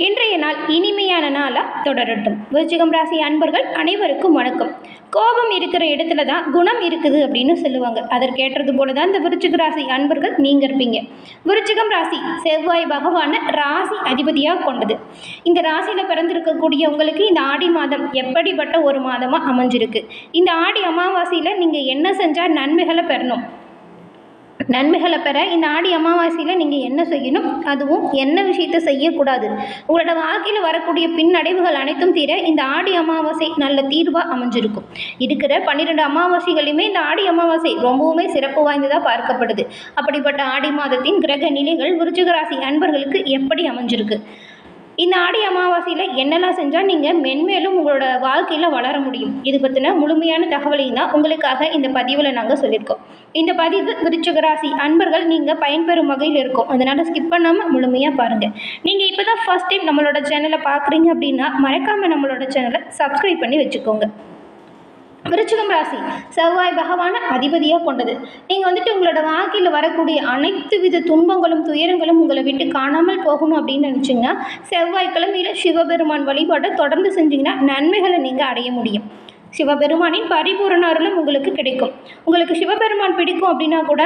இன்றைய நாள் இனிமையான நாளாக தொடரட்டும். விருச்சிகம் ராசி அன்பர்கள் அனைவருக்கும் வணக்கம். கோபம் இருக்கிற இடத்துல தான் குணம் இருக்குது அப்படின்னு சொல்லுவாங்க. அதற்கேற்றது போல தான் இந்த விருச்சிக ராசி அன்பர்கள் நீங்கள் இருப்பீங்க விருச்சிகம் ராசி செவ்வாய் பகவான ராசி அதிபதியாக கொண்டது. இந்த ராசியில் பிறந்திருக்கக்கூடிய உங்களுக்கு இந்த ஆடி மாதம் எப்படிப்பட்ட ஒரு மாதமாக அமைஞ்சிருக்கு? இந்த ஆடி அமாவாசையில் நீங்கள் என்ன செஞ்சால் நன்மைகளை பெறணும்? நன்மைகளை பெற இந்த ஆடி அமாவாசையில் நீங்கள் என்ன செய்யணும்? அதுவும் என்ன விஷயத்தை செய்யக்கூடாது? உங்களோட வாழ்க்கையில் வரக்கூடிய பின்னடைவுகள் அனைத்தும் தீர இந்த ஆடி அமாவாசை நல்ல தீர்வாக அமைஞ்சிருக்கும். இருக்கிற பன்னிரெண்டு அமாவாசைகளையுமே இந்த ஆடி அமாவாசை ரொம்பவுமே சிறப்பு வாய்ந்ததாக பார்க்கப்படுது. அப்படிப்பட்ட ஆடி மாதத்தின் கிரக நிலைகள் விருச்சிகராசி அன்பர்களுக்கு எப்படி அமைஞ்சிருக்கு? இந்த ஆடி அமாவாசையில் என்னெல்லாம் செஞ்சால் நீங்கள் மென்மேலும் உங்களோட வாழ்க்கையில் வளர முடியும்? இது பற்றின முழுமையான தகவலையும் தான் உங்களுக்காக இந்த பதிவில் நாங்கள் சொல்லியிருக்கோம். இந்த பதிவு விருச்சிக ராசி அன்பர்கள் நீங்கள் பயன்பெறும் வகையில் இருக்கும். அதனால் ஸ்கிப் பண்ணாமல் முழுமையாக பாருங்கள் நீங்கள் இப்போ தான் ஃபஸ்ட் டைம் நம்மளோட சேனலை பார்க்குறீங்க அப்படின்னா மறக்காமல் நம்மளோட சேனலை சப்ஸ்கிரைப் பண்ணி வச்சுக்கோங்க. விருச்சிகம் ராசி செவ்வாய் பகவான அதிபதியாக கொண்டது. நீங்கள் வந்துட்டு உங்களோட வாழ்க்கையில் வரக்கூடிய அனைத்து வித துன்பங்களும் துயரங்களும் உங்களை விட்டு காணாமல் போகணும் அப்படின்னு நினச்சிங்கன்னா செவ்வாய் கிழமையில் சிவபெருமான் வழிபாட்டை தொடர்ந்து செஞ்சிங்கன்னா நன்மைகளை நீங்கள் அடைய முடியும். சிவபெருமானின் பரிபூரண அருளும் உங்களுக்கு கிடைக்கும். உங்களுக்கு சிவபெருமான் பிடிக்கும் அப்படின்னா கூட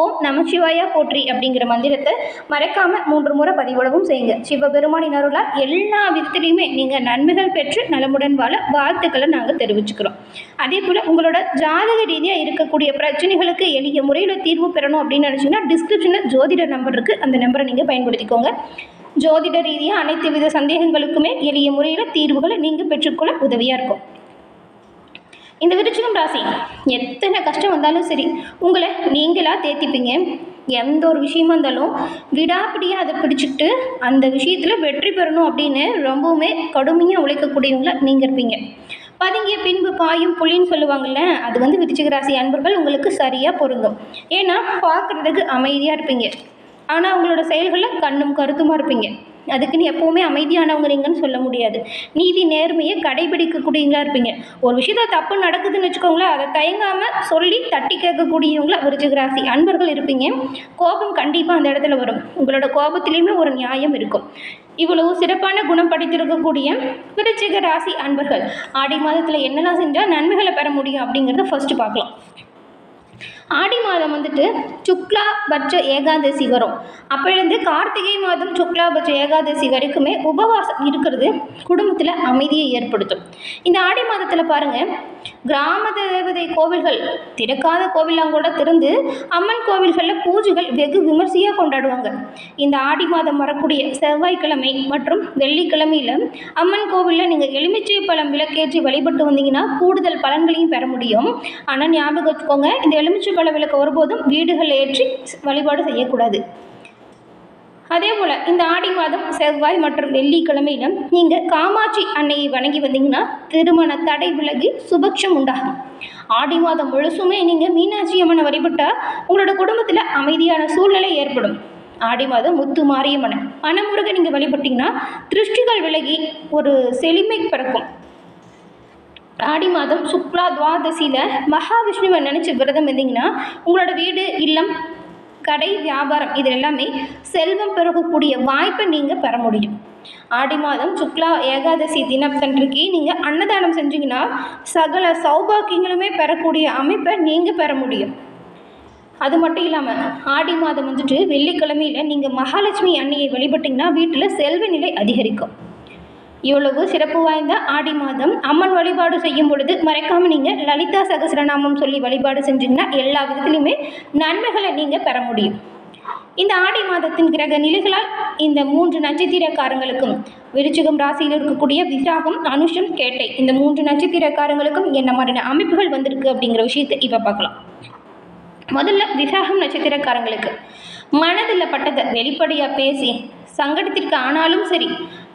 ஓம் நமச்சிவாயா போற்றி அப்படிங்கிற மந்திரத்தை மறக்காமல் மூன்று முறை பதிவிடவும் செய்யுங்க. சிவபெருமானின் அருளால் எல்லா விதத்திலையுமே நீங்கள் நன்மைகள் பெற்று நலமுடன் வாழ வாழ்த்துக்களை நாங்கள் தெரிவிச்சுக்கிறோம். அதே போல் உங்களோட ஜாதக ரீதியாக இருக்கக்கூடிய பிரச்சனைகளுக்கு எளிய முறையில் தீர்வு பெறணும் அப்படின்னு நினச்சிங்கன்னா டிஸ்கிரிப்ஷனில் ஜோதிடர் நம்பர் இருக்குது அந்த நம்பரை நீங்கள் பயன்படுத்திக்கோங்க. ஜோதிட ரீதியாக அனைத்து வித சந்தேகங்களுக்குமே எளிய முறையில் தீர்வுகளை நீங்கள் பெற்றுக்கொள்ள உதவியாக இருக்கும். இந்த விருச்சிகம் ராசி எத்தனை கஷ்டம் வந்தாலும் சரி உங்களை நீங்களாக தேத்திப்பீங்க. எந்த ஒரு விஷயமா இருந்தாலும் விடாப்பிடியாக அதை பிடிச்சிட்டு அந்த விஷயத்தில் வெற்றி பெறணும் அப்படின்னு ரொம்பவுமே கடுமையாக உழைக்கக்கூடியவங்கள நீங்கள் இருப்பீங்க. பதுங்கிய பின்பு பாயும் புலின்னு சொல்லுவாங்கள்ல அது வந்து விருச்சிக ராசி அன்பர்கள் உங்களுக்கு சரியாக பொருந்தும். ஏன்னா பார்க்குறதுக்கு அமைதியாக இருப்பீங்க. ஆனால் உங்களோட செயல்களில் கண்ணும் கருத்துமாக இருப்பீங்க. அதுக்குன்னு எப்போவுமே அமைதியானவங்க நீங்கன்னு சொல்ல முடியாது. நீதி நேர்மையை கடைபிடிக்கக்கூடியவங்களா இருப்பீங்க. ஒரு விஷயத்த தப்பு நடக்குதுன்னு வச்சுக்கோங்களேன் அதை தயங்காமல் சொல்லி தட்டி கேட்கக்கூடியவங்களா விருச்சிகராசி அன்பர்கள் இருப்பீங்க. கோபம் கண்டிப்பாக அந்த இடத்துல வரும். உங்களோட கோபத்திலையுமே ஒரு நியாயம் இருக்கும். இவ்வளவு சிறப்பான குணம் படித்திருக்கக்கூடிய விருச்சிக ராசி அன்பர்கள் ஆடி மாதத்தில் என்னெல்லாம் செஞ்சால் நன்மைகளை பெற முடியும் அப்படிங்கிறத ஃபஸ்ட்டு பார்க்கலாம். ஆடி மாதம் வந்துட்டு சுக்லா பட்ச ஏகாதசி வரும். அப்போலேருந்து கார்த்திகை மாதம் சுக்லா பட்ச ஏகாதசி வரைக்குமே உபவாசம் இருக்கிறது குடும்பத்தில் அமைதியை ஏற்படுத்தும். இந்த ஆடி மாதத்தில் பாருங்கள் கிராம தேவதை கோவில்கள் திறக்காத கோவிலாம் கூட திறந்து அம்மன் கோவில்களில் பூஜைகள் வெகு விமர்சையாக கொண்டாடுவாங்க. இந்த ஆடி மாதம் வரக்கூடிய செவ்வாய்க்கிழமை மற்றும் வெள்ளிக்கிழமையில் அம்மன் கோவிலில் நீங்கள் எலுமிச்சை பழம் விளக்கேற்றி வழிபட்டு வந்தீங்கன்னா கூடுதல் பலன்களையும் பெற முடியும். ஆனால் ஞாபகம் வச்சுக்கோங்க இந்த எலுமிச்சை பழ விளக்கு ஒருபோதும் வீடுகளில் ஏற்றி வழிபாடு செய்யக்கூடாது. அதே போல் இந்த ஆடி மாதம் செவ்வாய் மற்றும் வெள்ளிக்கிழமையிலும் நீங்கள் காமாட்சி அன்னையை வணங்கி வந்தீங்கன்னா திருமண தடை விலகி சுபக்ஷம் உண்டாகும். ஆடி மாதம் முழுசுமே நீங்கள் மீனாட்சி அம்மனை வழிபட்டால் உங்களோட குடும்பத்தில் அமைதியான சூழ்நிலை ஏற்படும். ஆடி மாதம் முத்து மாரியம்மனை மனமுருக நீங்கள் வழிபட்டிங்கன்னா திருஷ்டிகள் விலகி ஒரு செழுமை பிறக்கும். ஆடி மாதம் சுக்லா துவாதசியில் மகாவிஷ்ணுவை நினச்சி விரதம் இருந்தீங்கன்னா உங்களோட வீடு இல்லம் கடை வியாபாரம் இது எல்லாமே செல்வம் பெருகக்கூடிய வாய்ப்பை நீங்கள் பெற முடியும். ஆடி மாதம் சுக்லா ஏகாதசி தினத்தன்றைக்கு நீங்கள் அன்னதானம் செஞ்சீங்கன்னா சகல சௌபாக்கியங்களுமே பெறக்கூடிய அமைப்பை நீங்கள் பெற முடியும். அது மட்டும் இல்லாமல் ஆடி மாதம் வந்துட்டு வெள்ளிக்கிழமையில் நீங்கள் மகாலட்சுமி அன்னையை வழிபட்டிங்கன்னா வீட்டில் செல்வ நிலை அதிகரிக்கும். இவ்வளவு சிறப்பு வாய்ந்த ஆடி மாதம் அம்மன் வழிபாடு செய்யும் பொழுது மறைக்காமல் நீங்கள் லலிதா சகசரநாமம் சொல்லி வழிபாடு செஞ்சீங்கன்னா எல்லா விதத்துலையுமே நன்மைகளை நீங்கள் பெற முடியும். இந்த ஆடி மாதத்தின் கிரக நிலைகளால் இந்த மூன்று நட்சத்திரக்காரங்களுக்கும் விருச்சிகம் ராசியில் இருக்கக்கூடிய விசாகம் அனுஷம் கேட்டை இந்த மூன்று நட்சத்திரக்காரங்களுக்கும் என்ன மாதிரியான அமைப்புகள் வந்திருக்கு அப்படிங்கிற விஷயத்தை இப்போ பார்க்கலாம். முதல்ல விசாகம் நட்சத்திரக்காரங்களுக்கு மனதில் பட்டதை வெளிப்படையாக பேசி சங்கடத்திற்கு ஆனாலும் சரி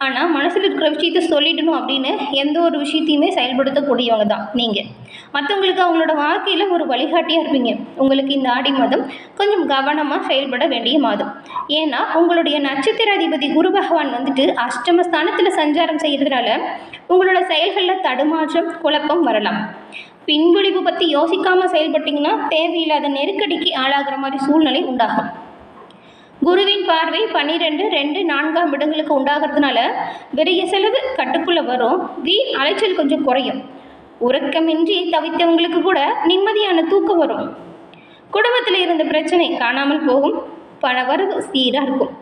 ஆனால் மனசில் இருக்கிற விஷயத்த சொல்லிடணும் அப்படின்னு எந்த ஒரு விஷயத்தையுமே செயல்படுத்தக்கூடியவங்க தான் நீங்கள் மற்றவங்களுக்கு அவங்களோட வாழ்க்கையில் ஒரு வழிகாட்டியாக இருப்பீங்க. உங்களுக்கு இந்த ஆடி மாதம் கொஞ்சம் கவனமாக செயல்பட வேண்டிய மாதம். ஏன்னா உங்களுடைய நட்சத்திர அதிபதி குரு பகவான் வந்துட்டு அஷ்டமஸ்தானத்தில் சஞ்சாரம் செய்கிறதுனால உங்களோட செயல்களில் தடுமாற்றம் குழப்பம் வரலாம். பின்விளைவு பற்றி யோசிக்காமல் செயல்பட்டிங்கன்னா தேவையில்லாத நெருக்கடிக்கு ஆளாகிற மாதிரி சூழ்நிலை உண்டாகும். குருவின் பார்வை பன்னிரெண்டு ரெண்டு நான்காம் இடங்களுக்கு உண்டாகிறதுனால விரைய செலவு கட்டுக்குள்ளே வரும். வீண் அலைச்சல் கொஞ்சம் குறையும். உறக்கமின்றி தவித்தவங்களுக்கு கூட நிம்மதியான தூக்கம் வரும். குடும்பத்தில் இருந்த பிரச்சனை காணாமல் போகும். பணவரவு சீராக இருக்கும்.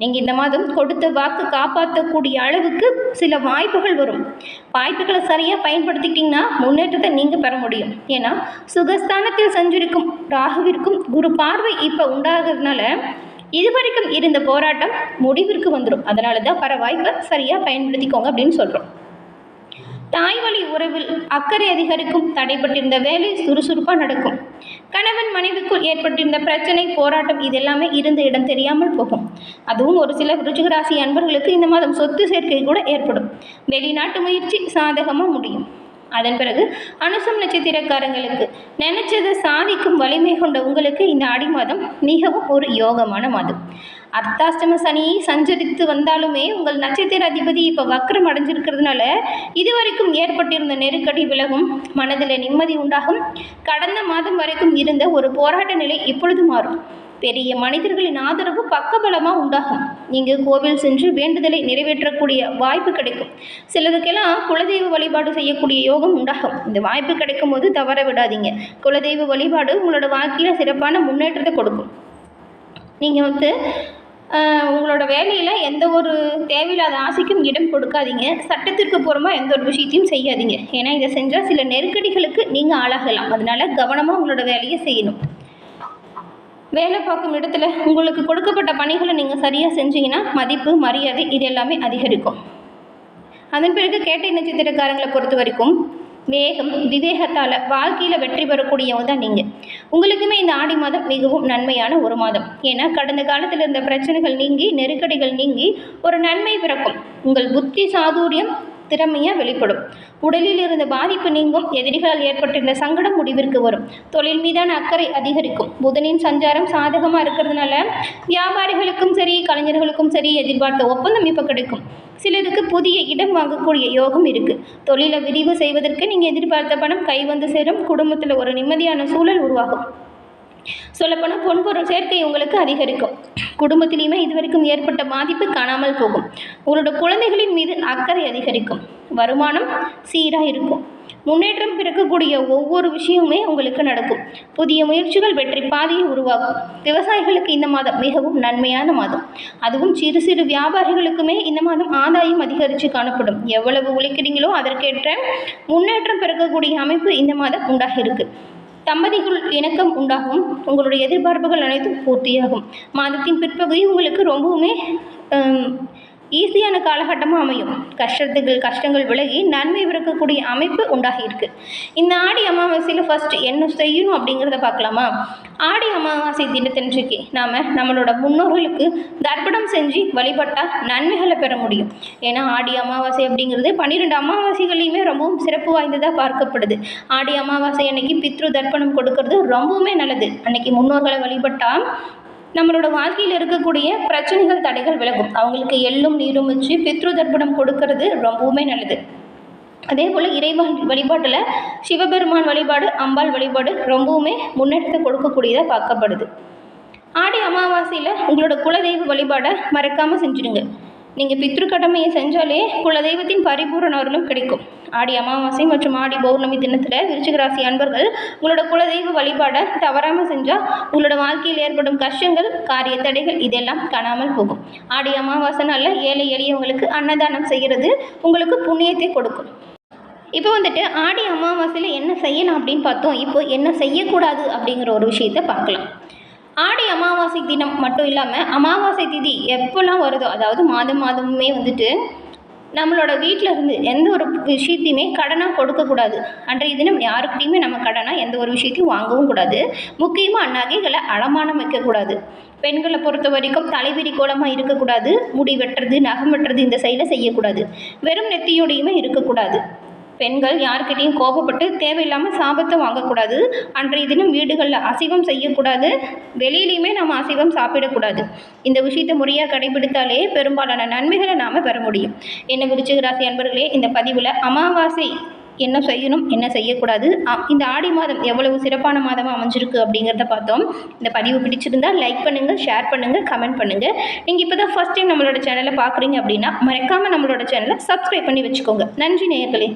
நீங்கள் இந்த மாதம் கொடுத்த வாக்கு காப்பாற்றக்கூடிய அளவுக்கு சில வாய்ப்புகள் வரும். வாய்ப்புகளை சரியாக பயன்படுத்திக்கிட்டிங்கன்னா முன்னேற்றத்தை நீங்கள் பெற முடியும். ஏன்னா சுகஸ்தானத்தில் சஞ்சரிக்கும் ராகுவிற்கும் குரு பார்வை இப்போ உண்டாகிறதுனால இதுவரைக்கும் இருந்த போராட்டம் முடிவிற்கு வந்துடும் அதனால தான் வர வாய்ப்பை சரியாக பயன்படுத்திக்கோங்க அப்படின்னு சொல்கிறோம் தாய் வழி உறவில் அக்கறை அதிகரிக்கும் தடைப்பட்டிருந்த வேலை சுறுசுறுப்பாக நடக்கும். கணவன் மனைவிக்குள் ஏற்பட்டிருந்த பிரச்சனை போராட்டம் இதெல்லாமே இருந்த இடம் தெரியாமல் போகும். அதுவும் ஒரு சில ருச்சிகராசி அன்பர்களுக்கு இந்த மாதம் சொத்து சேர்க்கை கூட ஏற்படும். வெளிநாட்டு முயற்சி சாதகமாக முடியும். அதன் பிறகு அனுசம் நட்சத்திரக்காரங்களுக்கு நினைச்சதை சாதிக்கும் வலிமை கொண்ட உங்களுக்கு இந்த ஆடி மாதம் மிகவும் ஒரு யோகமான மாதம். அர்த்தாஷ்டம சனி சஞ்சரித்து வந்தாலுமே உங்கள் நட்சத்திர அதிபதி இப்போ வக்ரம் அடைஞ்சிருக்கிறதுனால இதுவரைக்கும் ஏற்பட்டிருந்த நெருக்கடி விலகும் மனதில் நிம்மதி உண்டாகும். கடந்த மாதம் வரைக்கும் இருந்த ஒரு போராட்ட நிலை இப்பொழுது மாறும். பெரிய மனிதர்களின் ஆதரவு பக்கபலமாக உண்டாகும். நீங்கள் கோவில் சென்று வேண்டுதலை நிறைவேற்றக்கூடிய வாய்ப்பு கிடைக்கும். சிலருக்கெல்லாம் குலதெய்வ வழிபாடு செய்யக்கூடிய யோகம் உண்டாகும். இந்த வாய்ப்பு கிடைக்கும் போது தவற விடாதீங்க. குலதெய்வ வழிபாடு உங்களோட வாழ்க்கையில் சிறப்பான முன்னேற்றத்தை கொடுக்கும். நீங்கள் வந்து உங்களோட வேலையில் எந்த ஒரு தேவையில்லாத ஆசைக்கும் இடம் கொடுக்காதீங்க. சட்டத்திற்கு புறமாக எந்த ஒரு விஷயத்தையும் செய்யாதீங்க. ஏன்னா இதை செஞ்சால் சில நெருக்கடிகளுக்கு நீங்கள் ஆளாகலாம். அதனால கவனமாக உங்களோட வேலையை செய்யணும். வேலை பார்க்கும் இடத்துல உங்களுக்கு கொடுக்கப்பட்ட பணிகளை நீங்கள் சரியாக செஞ்சீங்கன்னா மதிப்பு மரியாதை இது எல்லாமே அதிகரிக்கும். அதன் பிறகு கேட்டை நட்சத்திரக்காரங்களை பொறுத்த வரைக்கும் வேகம் விவேகத்தால் வாழ்க்கையில் வெற்றி பெறக்கூடியவங்க தான் நீங்கள் உங்களுக்குமே இந்த ஆடி மாதம் மிகவும் நன்மையான ஒரு மாதம். ஏன்னா கடந்த காலத்தில் இருந்த பிரச்சனைகள் நீங்கி நெருக்கடிகள் நீங்கி ஒரு நன்மை பிறக்கும். உங்கள் புத்தி சாதுரியம் திறமையாக வெளிப்படும். உடலில் இருந்த பாதிப்பு நீங்கும் எதிரிகளால் ஏற்பட்டிருந்த சங்கடம் முடிவிற்கு வரும். தொழில் மீதான அக்கறை அதிகரிக்கும். புதனின் சஞ்சாரம் சாதகமாக இருக்கிறதுனால வியாபாரிகளுக்கும் சரி கலைஞர்களுக்கும் சரி எதிர்பார்த்த ஒப்பந்தம் இப்போ கிடைக்கும். சிலருக்கு புதிய இடம் வாங்கக்கூடிய யோகம் இருக்குது தொழிலை விரிவு செய்வதற்கு நீங்கள் எதிர்பார்த்த பணம் கை வந்து சேரும். குடும்பத்தில் ஒரு நிம்மதியான சூழல் உருவாகும். சொல்லப்போனால் பொன்பொருள் சேர்க்கை உங்களுக்கு அதிகரிக்கும். குடும்பத்திலையுமே இதுவரைக்கும் ஏற்பட்ட பாதிப்பு காணாமல் போகும். உங்களோட குழந்தைகளின் மீது அக்கறை அதிகரிக்கும். வருமானம் சீராக இருக்கும் முன்னேற்றம் பிறக்கக்கூடிய ஒவ்வொரு விஷயமுமே உங்களுக்கு நடக்கும். புதிய முயற்சிகள் வெற்றி பாதையை உருவாக்கும். விவசாயிகளுக்கு இந்த மாதம் மிகவும் நன்மையான மாதம். அதுவும் சிறு சிறு வியாபாரிகளுக்குமே இந்த மாதம் ஆதாயம் அதிகரித்து காணப்படும். எவ்வளவு உழைக்கிறீங்களோ அதற்கேற்ற முன்னேற்றம் பிறக்கக்கூடிய அமைப்பு இந்த மாதம் உண்டாகி தம்பதிகள் இணக்கம் உண்டாகும். உங்களுடைய எதிர்பார்ப்புகள் அனைத்தும் பூர்த்தியாகும். மாதத்தின் பிற்பகுதி உங்களுக்கு ரொம்பவுமே ஈஸியான காலகட்டமாக அமையும். கஷ்டத்துகள் கஷ்டங்கள் விலகி நன்மை விறக்கக்கூடிய அமைப்பு உண்டாகி இருக்கு இந்த ஆடி அமாவாசையில் ஃபர்ஸ்ட் என்ன செய்யணும் அப்படிங்கிறத பார்க்கலாமா? ஆடி அமாவாசை தினத்தன்றைக்கு நாம் நம்மளோட முன்னோர்களுக்கு தர்ப்பணம் செஞ்சு வழிபட்டால் நன்மைகளை பெற முடியும். ஏன்னா ஆடி அமாவாசை அப்படிங்கிறது பன்னிரெண்டு அமாவாசைகளையுமே ரொம்பவும் சிறப்பு வாய்ந்ததாக பார்க்கப்படுது. ஆடி அமாவாசை அன்னைக்கு பித்ரு தர்ப்பணம் கொடுக்கறது ரொம்பவுமே நல்லது. அன்னைக்கு முன்னோர்களை வழிபட்டால் நம்மளோட வாழ்க்கையில் இருக்கக்கூடிய பிரச்சனைகள் தடைகள் விலகும். அவங்களுக்கு எள்ளும் நீரும் வச்சு பித்ரு தர்ப்பணம் கொடுக்கறது ரொம்பவுமே நல்லது. அதே போல் இறைவன் வழிபாட்டில் சிவபெருமான் வழிபாடு அம்பாள் வழிபாடு ரொம்பவுமே முன்னேற்றத்தை கொடுக்கக்கூடியதாக பார்க்கப்படுது. ஆடி அமாவாசையில் உங்களோட குலதெய்வ வழிபாடை மறக்காமல் செஞ்சுடுங்க. நீங்கள் பித்ரு கடமையை செஞ்சாலே குலதெய்வத்தின் பரிபூரண அருளும் கிடைக்கும். ஆடி அமாவாசை மற்றும் ஆடி பௌர்ணமி தினத்தில் விருச்சிக ராசி அன்பர்கள் உங்களோட குலதெய்வ வழிபாடை தவறாமல் செஞ்சால் உங்களோட வாழ்க்கையில் ஏற்படும் கஷ்டங்கள் காரிய தடைகள் இதெல்லாம் காணாமல் போகும். ஆடி அமாவாசை நாளில் ஏழை எளியவங்களுக்கு அன்னதானம் செய்கிறது உங்களுக்கு புண்ணியத்தை கொடுக்கும். இப்போ வந்துட்டு ஆடி அமாவாசையில் என்ன செய்யலாம் அப்படின்னு பார்த்தோம். இப்போ என்ன செய்யக்கூடாது அப்படிங்கிற ஒரு விஷயத்தை பார்க்கலாம். ஆடி அமாவாசை தினம் மட்டும் இல்லாமல் அமாவாசை திதி எப்போல்லாம் வருதோ அதாவது மாதம் மாதமுமே வந்துட்டு நம்மளோட வீட்டில் இருந்து எந்த ஒரு விஷயத்தையுமே கடனாக கொடுக்கக்கூடாது அன்றைய தினம் யாருக்கிட்டையுமே நம்ம கடனாக எந்த ஒரு விஷயத்தையும் வாங்கவும் கூடாது. முக்கியமாக நகைகளை அடமானம் வைக்கக்கூடாது பெண்களை பொறுத்த வரைக்கும் தலைவிரி கோலமாக இருக்கக்கூடாது முடி வெட்டுறது நகம் வெட்டுறது இந்த செயலை செய்யக்கூடாது வெறும் நெத்தியோடையுமே இருக்கக்கூடாது பெண்கள் யாருக்கிட்டையும் கோபப்பட்டு தேவையில்லாமல் சாபத்தை வாங்கக்கூடாது. அன்றைய தினம் வீடுகளில் அசைவம் செய்யக்கூடாது. வெளியிலையுமே நம்ம அசைவம் சாப்பிடக்கூடாது. இந்த விஷயத்தை முறையாக கடைபிடித்தாலே பெரும்பாலான நன்மைகளை நாம் பெற முடியும். என்ன விருச்சிக ராசி அன்பர்களே இந்த பதிவில் அமாவாசை என்ன செய்யணும் என்ன செய்யக்கூடாது இந்த ஆடி மாதம் எவ்வளவு சிறப்பான மாதமாக அமைஞ்சிருக்கு அப்படிங்கிறத பார்த்தோம். இந்த பதிவு பிடிச்சிருந்தால் லைக் பண்ணுங்கள் ஷேர் பண்ணுங்கள் கமெண்ட் பண்ணுங்கள் நீங்கள் இப்போ தான் ஃபஸ்ட் டைம் நம்மளோட சேனலை பார்க்குறீங்க அப்படின்னா மறக்காமல் நம்மளோட சேனலை சப்ஸ்கிரைப் பண்ணி வச்சுக்கோங்க. நன்றி நேயர்களே.